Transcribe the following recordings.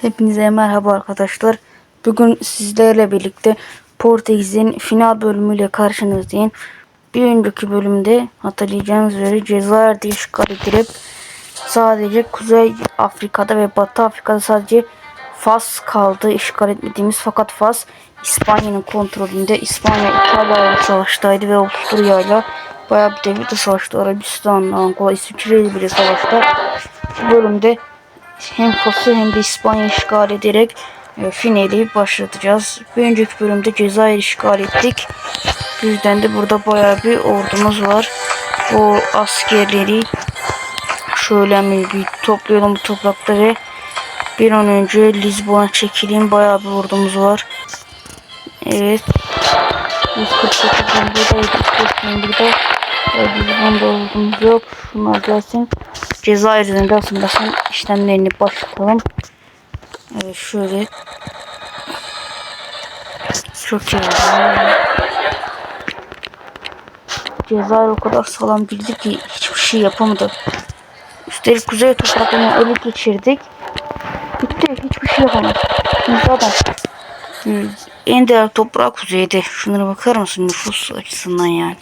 Hepinize merhaba arkadaşlar. Bugün sizlerle birlikte Portekiz'in final bölümüyle karşınızdayım. Bir önceki bölümde hatırlayacağınız üzere Cezayir'de işgal edilip sadece Kuzey Afrika'da ve Batı Afrika'da sadece Fas kaldı işgal etmediğimiz fakat Fas İspanya'nın kontrolünde İspanya İtalya ile savaştaydı ve Avusturya'yla bayağı bir devlet savaştı. Arabistan'la Angola İsviçre ile bile savaştı. Bu bölümde hem Fas'ı hem de İspanya işgal ederek e, finali başlatacağız. Bir önceki bölümde Cezayir işgal ettik. Bu yüzden de burada bayağı bir ordumuz var. O askerleri şöyle bir toplayalım bu toprakta ve bir an önce Lizbon'a çekileyim. Bayağı bir ordumuz var. Evet. 148 bin burada, 145 bin burada. Lizbon'da ordumuz yok. Şunlar gelsin. Ceza aslında son işlemlerini başlatalım. Evet şöyle. Çok iyi. Cezayir o kadar sağlam girdi ki hiçbir şey yapamadı. Üstelik kuzey topraklarını ele geçirdik. Bitti hiçbir şey yapamadı. Zaten hmm, en değerli toprağı kuzeyde. Şunlara bakar mısın nüfus açısından yani.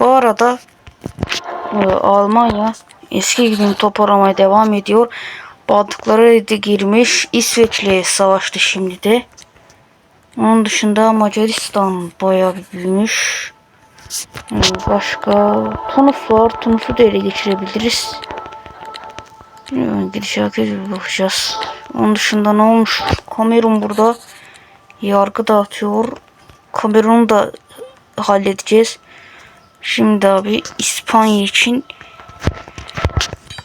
Bu arada e, Almanya eski gibi toparlamaya devam ediyor. Baltıklara da girmiş. İsveç'le savaştı şimdi de. Onun dışında Macaristan bayağı büyümüş. E, Başka Tunus var. Tunus'u da ele geçirebiliriz. Bilmiyorum, bir bakacağız. Onun dışında ne olmuş? Kamerun burada yargı dağıtıyor. Kamerun'u da halledeceğiz. Şimdi abi İspanya için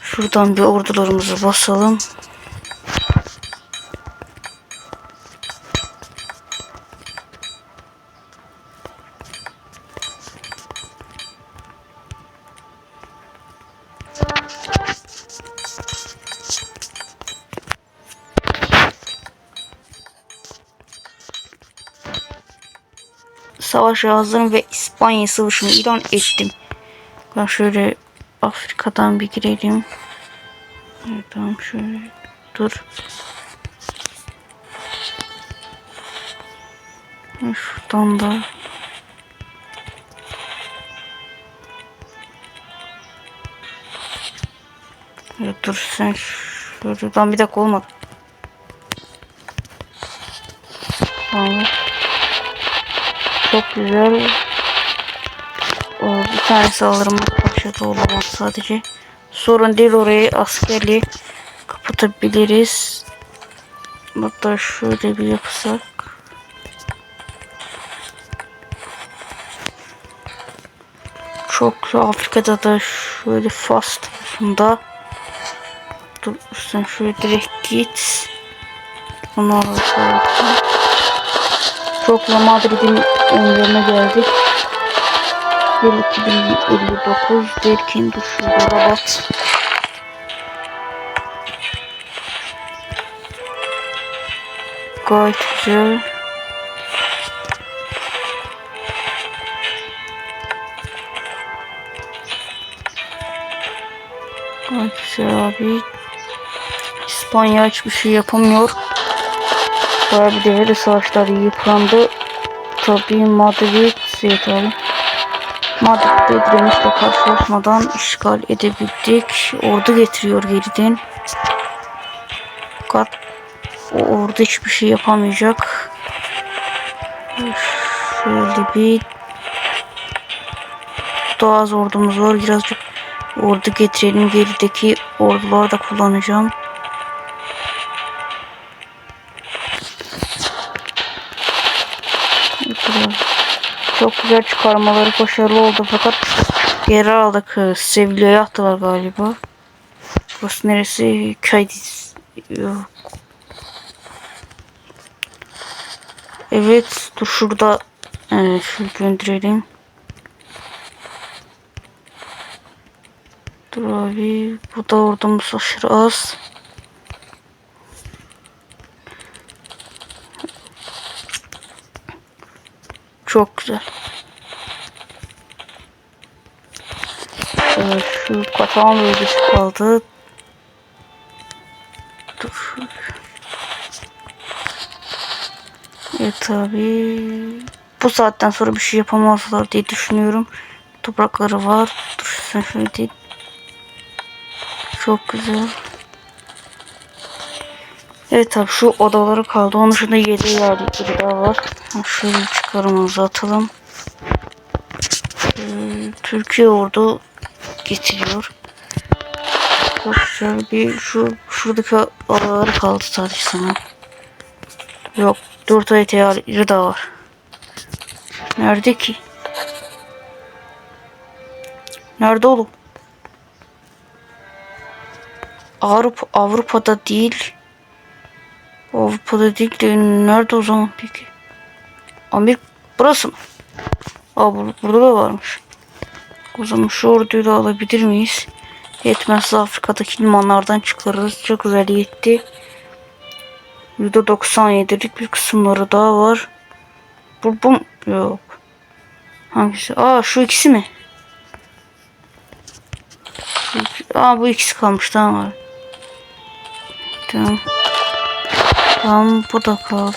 şuradan bir ordularımızı basalım. Savaşa hazırım ve İspanya savaşını ilan ettim. Ben şöyle Afrika'dan bir girelim. Evet, tamam şöyle dur. Şuradan da Evet, dur sen şuradan bir dakika olmadı. Tamam. Çok güzel. Tanesi alırım parçada olamaz sadece. Sorun değil orayı askerli kapatabiliriz. Hatta şöyle bir yapsak. Çok Afrika'da da şöyle fast tarafında. Dur sen şöyle direkt git. Onu oraya Çok Madrid'in önlerine geldik. Yıl 2059 derken düşürdü rabat. Gayet güzel. Gayet güzel abi. İspanya hiçbir şey yapamıyor. Bayağı bir devre savaşları yıprandı. Tabii Madrid yeterli. Madrid'de direnişle karşılaşmadan işgal edebildik. Ordu getiriyor geriden. Fakat o ordu hiçbir şey yapamayacak. Şöyle bir daha az ordumuz var. Birazcık ordu getirelim. Gerideki orduları da kullanacağım. Güzel çıkarmaları başarılı oldu fakat geri aldık. Sevilla'ya attılar galiba. Burası neresi? Kaydiz. Yok. Evet. Dur şurada e, şu gönderelim. Dur abi. Bu da ordumuz aşırı az. Çok güzel. Şu Katalan bölgesi kaldı. dur. Evet tabi. Bu saatten sonra bir şey yapamazlar diye düşünüyorum. Toprakları var. Dur sen şöyle değil. Çok güzel. Evet tabi şu odaları kaldı. Onun dışında yedi yerlikleri daha var. Şöyle çıkarımızı atalım. Ee, Türkiye ordu getiriyor. Çok güzel bir şu şuradaki odaları kaldı sadece sana. Yok. Dört ay teyarı da var. Nerede ki? Nerede oğlum? Avrupa Avrupa'da değil. Avrupa'da değil de nerede o zaman peki? Amerika burası mı? Aa bur- burada da varmış. O zaman şu orduyu da alabilir miyiz? Yetmezse Afrika'daki limanlardan çıkarırız. Çok güzel yetti. %97'lik bir kısımları daha var. Bu, bu yok. Hangisi? Aa şu ikisi mi? Aa bu ikisi kalmış tamam abi. Tamam. Tamam bu da kaldı.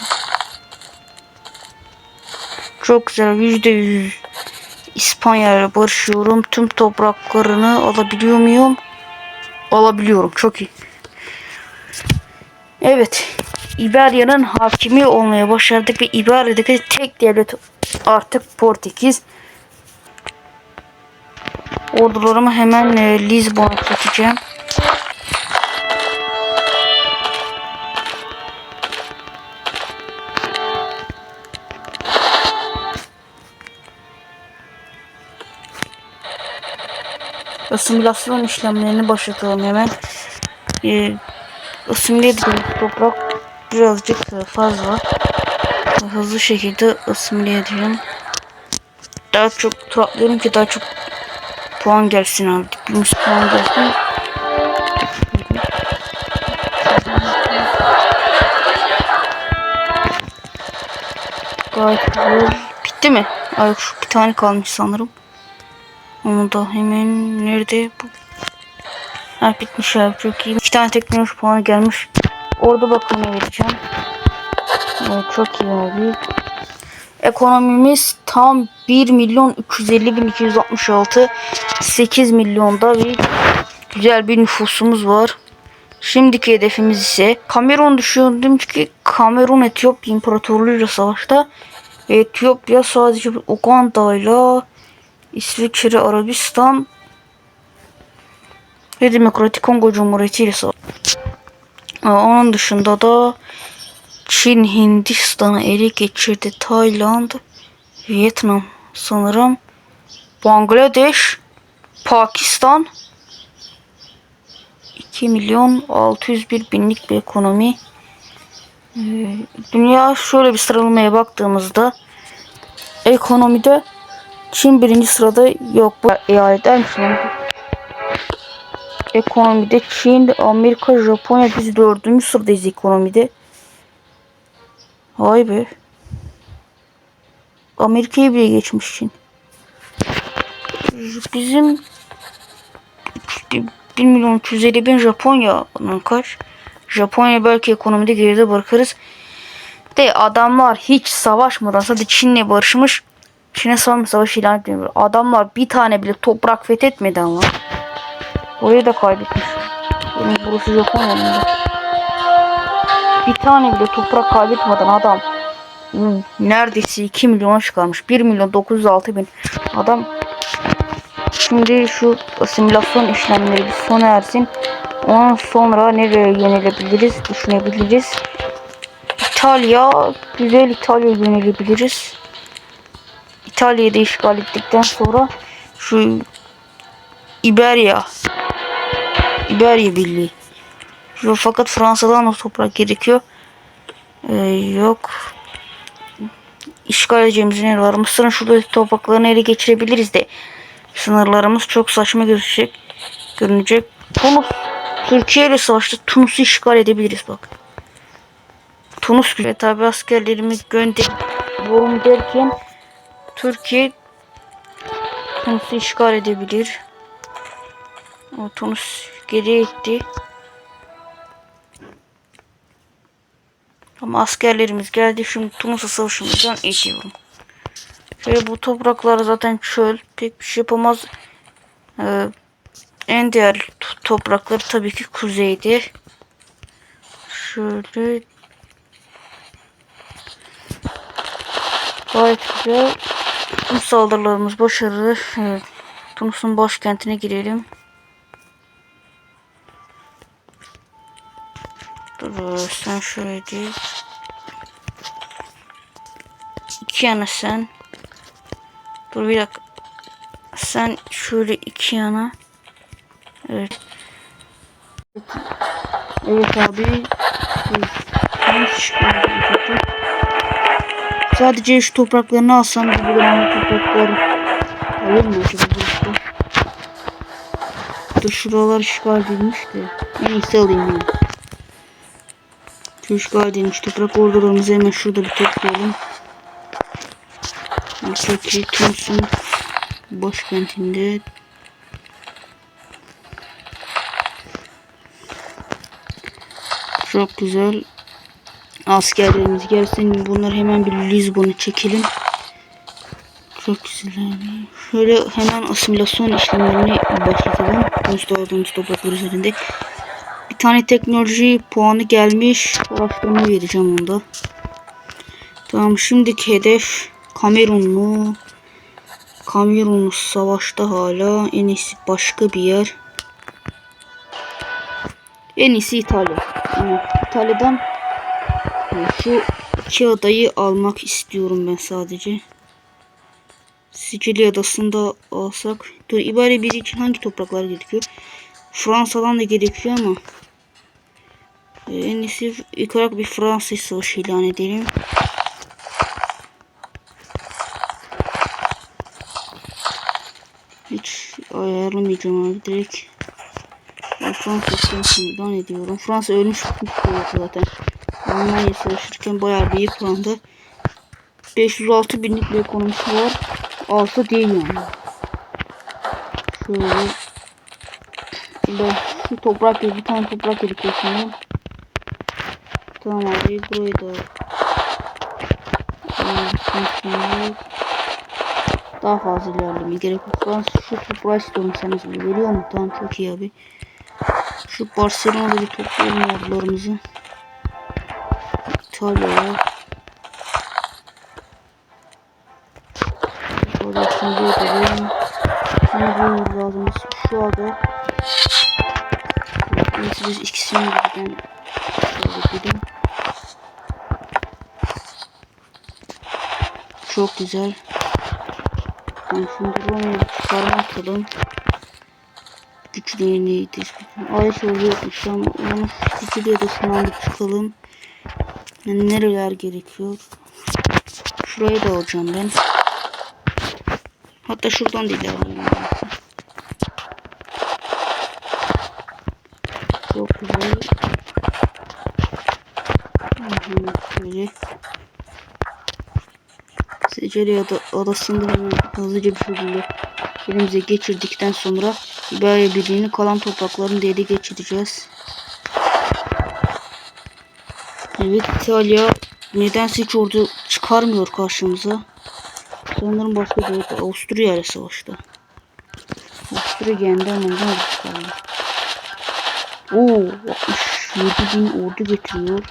Çok güzel yüzde yüz İspanya ile barışıyorum. Tüm topraklarını alabiliyor muyum? Alabiliyorum. Çok iyi. Evet. İberya'nın hakimi olmaya başardık ve İberya'daki tek devlet artık Portekiz. Ordularımı hemen e, Lisbon'a çekeceğim. Asimilasyon işlemlerini başlatalım hemen. Ee, toprak birazcık fazla. Hızlı şekilde asimile edeceğim. Daha çok topluyorum ki daha çok puan gelsin abi. Diplomas puan gelsin. Gayet güzel. Bitti mi? Ay şu bir tane kalmış sanırım. Onu da hemen nerede bu? Ha bitmiş abi çok iyi. İki tane teknoloji puanı gelmiş. Orada bakımı vereceğim. Evet, çok iyi abi. Ekonomimiz tam 1 milyon 350 bin 266 8 milyonda bir güzel bir nüfusumuz var. Şimdiki hedefimiz ise Kamerun düşündüm ki Kamerun Etiyopya İmparatorluğu'yla savaşta ve Etiyopya sadece Uganda ile İsviçre, Arabistan ve Demokratik Kongo Cumhuriyeti ile. Aa, Onun dışında da Çin, Hindistan'ı ele geçirdi. Tayland, Vietnam sanırım. Bangladeş, Pakistan 2 milyon 601 binlik bir ekonomi. Ee, Dünya şöyle bir sıralamaya baktığımızda ekonomide Çin birinci sırada yok bu eyaletler mi sonra? Ekonomide Çin, Amerika, Japonya biz dördüncü sıradayız ekonomide. Vay be. Amerika'yı bile geçmiş Çin. Bizim 1 milyon 250 bin Japonya'nın kaç? Japonya belki ekonomide geride bırakırız. De adamlar hiç savaşmadan sadece Çin'le barışmış. Çin'e savaş savaş ilan etmiyor. Adamlar bir tane bile toprak fethetmedi ama. Orayı da kaybetmiş. Benim burası Japonya'nın da. Bir tane bile toprak kaybetmeden adam neredeyse 2 milyona çıkarmış. 1 milyon 906 bin. Adam Şimdi şu simülasyon işlemleri bir sona ersin. Ondan sonra nereye yönelebiliriz düşünebiliriz. İtalya, güzel İtalya yönelebiliriz. İtalya'yı işgal ettikten sonra şu İberya İberya Birliği. Şu, fakat Fransa'dan da toprak gerekiyor. Ee, yok. İşgal edeceğimiz yer var. Mısır'ın şurada topraklarını ele geçirebiliriz de. Sınırlarımız çok saçma gözükecek. Görünecek. Tunus. Türkiye ile savaşta Tunus'u işgal edebiliriz bak. Tunus ve tabi askerlerimi gönderiyorum derken Türkiye Tunus'u işgal edebilir. O Tunus geriye gitti. Ama askerlerimiz geldi. Şimdi Tunus'a savaşımızdan ediyorum. Şöyle bu topraklar zaten çöl. Pek bir şey yapamaz. Ee, en değerli to- toprakları tabii ki kuzeyde. Şöyle Gayet güzel. Tüm saldırılarımız başarılı. Evet. Tunus'un başkentine girelim. Dur sen şöyle değil. İki yana sen. Dur bir dakika. Sen şöyle iki yana. Evet. Evet abi. Tunus işgali Sadece şu topraklarını alsam da buranın topraklar alır mı acaba burası? Da şuralar işgal edilmiş de. İyisi alayım yani. Şu işgal edilmiş toprak ordularımızı hemen şurada bir toplayalım. Çok iyi Tunus'un başkentinde Çok güzel. Askerlerimiz gelsin. Bunlar hemen bir Lisbon'a çekelim. Çok güzel. Şöyle hemen asimilasyon işlemlerini başlatalım. Olduğumuz topraklar üzerinde. Bir tane teknoloji puanı gelmiş. Araştırma vereceğim onda. Tamam şimdiki hedef Kamerunlu. Kamerunlu savaşta hala. En iyisi başka bir yer. En iyisi İtalya. İtalya'dan şu iki adayı almak istiyorum ben sadece. Sicilya adasında alsak. Dur ibare bir için hangi topraklar gerekiyor? Fransa'dan da gerekiyor ama. En iyisi ilk olarak bir Fransız savaşı ilan edelim. Hiç ayarlamayacağım abi direkt. Ben Fransız savaşı ilan ediyorum. Fransa ölmüş zaten. Almanya savaşırken bayağı bir yıprandı. 506 binlik bir ekonomisi var. Alsa değil yani. Şöyle. Ben şu toprak bir tane toprak gerekiyor sanırım. Tamam abi burayı da daha fazla ilerlemeye gerek yok. Ben şu toprağı istiyorum sana veriyor mu? Tamam çok iyi abi. Şu Barcelona'da bir toplayalım ordularımızı. İtalya'ya. Şöyle şimdi edelim. Şimdi bu lazım. Şu. Neyse biz ikisini birden şöyle gidelim. Çok güzel. Ben şimdi Roma'yı çıkarma atalım. Güçlüğünü tespit. Ay şöyle yokmuş onu Sicilya adasından bir çıkalım. Nereler gerekiyor? Şurayı da alacağım ben. Hatta şuradan da ilerleyeyim. Çok güzel. Şöyle. Adasında hemen hızlıca bir şekilde elimize geçirdikten sonra İberya Birliği'nin kalan topraklarını da ele geçireceğiz. Evet İtalya nedense hiç ordu çıkarmıyor karşımıza. Sanırım başka bir yerde Avusturya ile savaşta. Avusturya yendi ama ne çıkarmıyor. Oo 67 bin ordu getiriyor.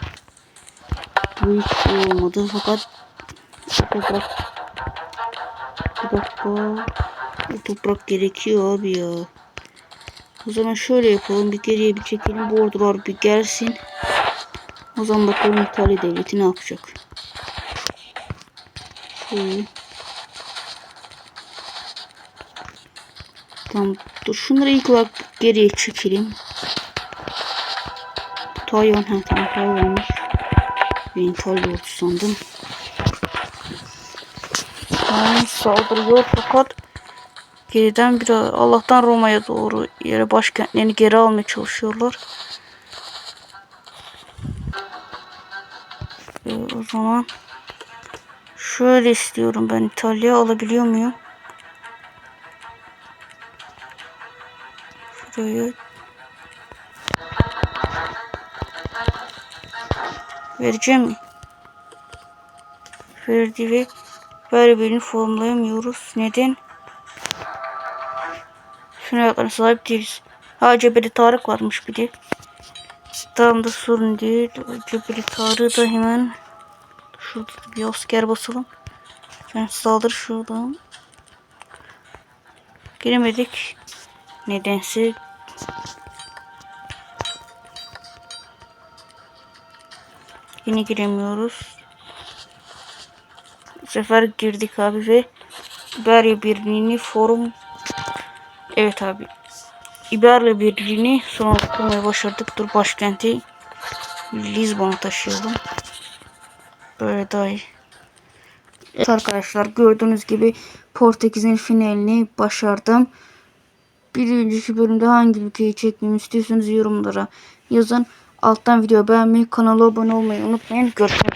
Bu hiç olmadı fakat toprak bir dakika bu toprak gerekiyor abi ya. O zaman şöyle yapalım bir geriye bir çekelim bu ordular bir gelsin. O zaman bakalım İtalya devleti ne yapacak. Şöyle. Tamam. Dur şunları ilk olarak geriye çekelim. Tayvan ha tamam Tayvan'mış. Ben İtalya ordu sandım. Tamam saldırıyor fakat geriden biraz Allah'tan Roma'ya doğru yere başkentlerini geri almaya çalışıyorlar. Zaman şöyle istiyorum ben İtalya alabiliyor muyum? Şurayı Vereceğim? Verdi ve böyle birini formlayamıyoruz. Neden? Şuna ayaklarına sahip değiliz. Ha Cebeli Tarık varmış bir de. Tamam da sorun değil. Cebeli Tarık'ı da hemen şurada bir asker basalım. Sen saldır şuradan. Giremedik. Nedense Yine giremiyoruz. Bu sefer girdik abi ve İberya Birliği'ni forum Evet abi. İberya Birliği'ni sonunda kurmayı başardık. Dur başkenti Lizbon'a taşıyalım. İyi. Evet arkadaşlar gördüğünüz gibi Portekiz'in finalini başardım. Bir önceki bölümde hangi ülkeyi çekmemi istiyorsanız yorumlara yazın. Alttan video beğenmeyi, kanala abone olmayı unutmayın. Görüşmek.